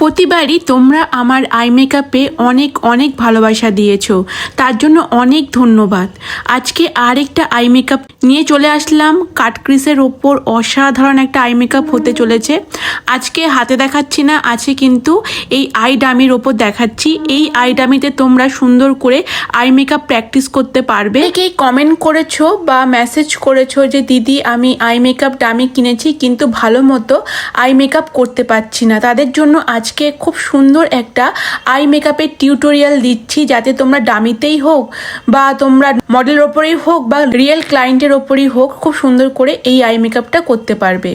প্রতিবারই তোমরা আমার আই মেকআপে অনেক অনেক ভালোবাসা দিয়েছ। তার জন্য অনেক ধন্যবাদ। আজকে আরেকটা আই মেকআপ নিয়ে চলে আসলাম। কাটক্রিসের ওপর অসাধারণ একটা আই মেকআপ হতে চলেছে। আজকে হাতে দেখাচ্ছি না আছে কিন্তু এই আই ডামির ওপর দেখাচ্ছি। এই আই ডামিতে তোমরা সুন্দর করে আই মেকআপ প্র্যাকটিস করতে পারবে। অনেকেই কমেন্ট করেছ বা মেসেজ করেছ যে, দিদি, আমি আই মেকআপ ডামি কিনেছি, কিন্তু ভালো মতো আই মেকআপ করতে পারছি না। তাদের জন্য আজকে খুব সুন্দর একটা আই মেকআপের টিউটোরিয়াল দিচ্ছি, যাতে তোমরা ডামিতেই হোক বা তোমরা মডেলের ওপরেই হোক বা রিয়েল ক্লায়েন্টের ওপরেই হোক, খুব সুন্দর করে এই আই মেকআপটা করতে পারবে।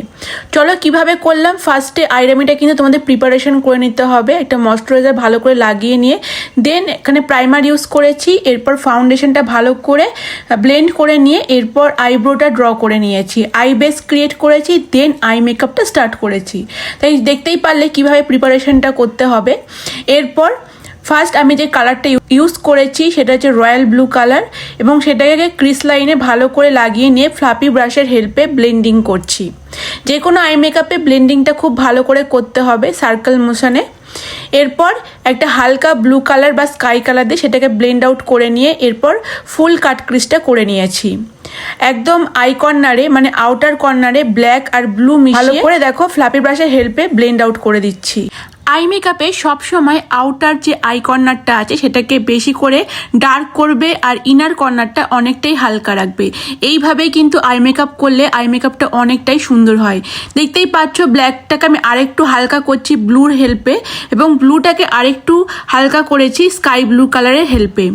চলো কীভাবে করলাম? ফার্স্টে আইরামিটা কিন্তু তোমাদের প্রিপারেশন করে নিতে হবে, একটা ময়শ্চারাইজার ভালো করে লাগিয়ে নিয়ে। দেন এখানে প্রাইমার ইউজ করেছি, এরপর ফাউন্ডেশনটা ভালো করে ব্লেন্ড করে নিয়ে, এরপর আইব্রোটা ড্র করে নিয়েছি। আই বেস ক্রিয়েট করেছি দেন আই মেকআপটা স্টার্ট করেছি। তাই দেখতেই পারলে কীভাবে প্রিপারেশনটা করতে হবে। এরপর ফার্স্ট আমি যে কালারটা ইউজ করেছি সেটা হচ্ছে রয়্যাল ব্লু কালার এবং সেটাকে ক্রিস লাইনে ভালো করে লাগিয়ে নিয়ে ফ্লাপি ব্রাশের হেল্পে ব্লেন্ডিং করছি। যে কোনো আই মেকআপে ব্লেন্ডিংটা খুব ভালো করে করতে হবে সার্কেল মোশনে এরপর একটা হালকা ব্লু কালার বা স্কাই কালার দিয়ে সেটাকে ব্লেন্ড আউট করে নিয়ে এরপর ফুল কাট ক্রিসটা করে নিয়েছি। একদম আই কর্নারে মানে আউটার কর্নারে ব্ল্যাক আর ব্লু ভালো করে দেখো ফ্লাপি ব্রাশের হেল্পে ব্লেন্ড আউট করে দিচ্ছি। আই মেকআপে সবসময় আউটার যে আই কর্নারটা আছে, সেটাকে বেশি করে ডার্ক করবে আর ইনার কর্নারটা অনেকটাই হালকা রাখবে। এইভাবেই কিন্তু আই মেকআপ করলে আই মেকআপটা অনেকটাই সুন্দর হয়। দেখতেই পাচ্ছ ব্ল্যাকটাকে আমি আরেকটু হালকা করছি ব্লুর হেল্পে এবং ব্লুটাকে আরেকটু হালকা করেছি স্কাই ব্লু কালারের হেল্পে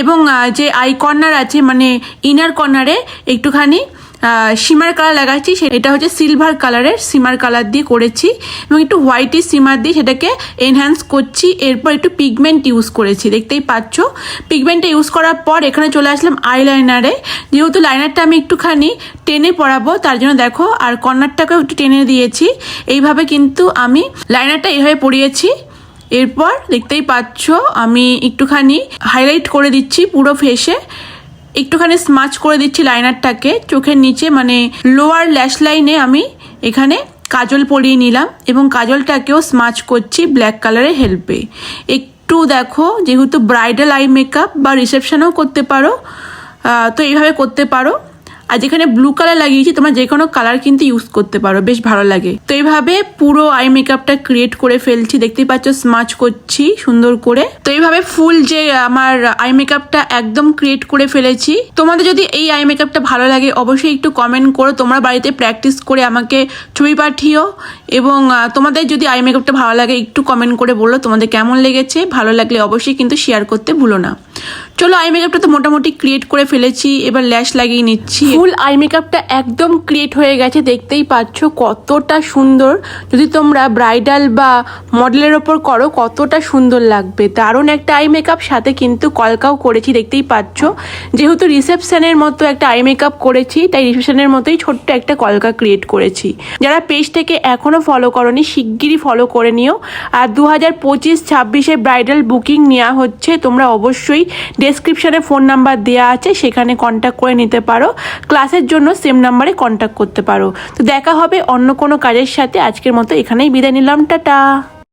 এবং যে আই কর্নার আছে মানে ইনার কর্নারে একটুখানি সিমার কালার লাগাচ্ছি এটা হচ্ছে সিলভার কালারের সিমার কালার দিয়ে করেছি এবং একটু হোয়াইটি সিমার দিয়ে সেটাকে এনহ্যান্স করছি। এরপর একটু পিগমেন্ট ইউজ করেছি, দেখতেই পাচ্ছ? পিগমেন্টটা ইউজ করার পর এখানে চলে আসলাম আইলাইনারে যেহেতু লাইনারটা আমি একটুখানি টেনে পড়াবো তার জন্য দেখো, আর কর্নারটাকেও একটু টেনে দিয়েছি। এইভাবে কিন্তু আমি লাইনারটা এইভাবে পড়িয়েছি এরপর দেখতেই পাচ্ছ, আমি একটুখানি হাইলাইট করে দিচ্ছি পুরো ফেসে একটুখানি স্মাচ করে দিচ্ছি লাইনারটাকে চোখের নিচে মানে লোয়ার ল্যাশ লাইনে আমি এখানে কাজল পরিয়ে নিলাম এবং কাজলটাকেও স্মাচ করছি ব্ল্যাক কালারের হেল্পে একটু দেখো, যেহেতু ব্রাইডাল আই মেকআপ বা রিসেপশানও করতে পারো তো এইভাবে করতে পারো। আর যেখানে ব্লু কালার লাগিয়েছি, তোমরা যে কোনো কালার কিন্তু ইউজ করতে পারো, বেশ ভালো লাগে। তো এইভাবে পুরো আই মেকআপটা ক্রিয়েট করে ফেলছি, দেখতেই পাচ্ছ স্মাচ করছি সুন্দর করে। তো এইভাবে ফুল যে আমার আই মেকআপটা একদম ক্রিয়েট করে ফেলেছি। তোমাদের যদি এই আই মেকআপটা ভালো লাগে, অবশ্যই একটু কমেন্ট করো, তোমরা বাড়িতে প্র্যাকটিস করে আমাকে ছবি পাঠিও। এবং তোমাদের যদি আই মেকআপটা ভালো লাগে, একটু কমেন্ট করে বলো তোমাদের কেমন লেগেছে। ভালো লাগলে অবশ্যই কিন্তু শেয়ার করতে ভুলো না। চলো আই মেকআপটা তো মোটামুটি ক্রিয়েট করে ফেলেছি, এবার ল্যাশ লাগিয়ে নিচ্ছি। ফুল আই মেকআপটা একদম ক্রিয়েট হয়ে গেছে, দেখতেই পাচ্ছ কতটা সুন্দর। যদি তোমরা ব্রাইডাল বা মডেলের ওপর করো, কতটা সুন্দর লাগবে। দারুণ একটা আই মেকআপ সাথে কিন্তু কলকাও করেছি, দেখতেই পাচ্ছ। যেহেতু রিসেপশনের মতো একটা আই মেকআপ করেছি, তাই রিসেপশনের মতোই ছোট্ট একটা কলকা ক্রিয়েট করেছি। যারা পেজটাকে এখনও ফলো করনি, শিগগিরই ফলো করে নিও। আর দু হাজার পঁচিশ ছাব্বিশে ব্রাইডাল বুকিং নেওয়া হচ্ছে, তোমরা অবশ্যই ডেসক্রিপশনে ফোন নাম্বার দেওয়া আছে, সেখানে কন্ট্যাক্ট করে নিতে পারো। ক্লাসের জন্য সেম নাম্বারে কন্ট্যাক্ট করতে পারো। তো দেখা হবে অন্য কোনো কাজের সাথে। আজকের মতো এখানেই বিদায় নিলাম। টাটা!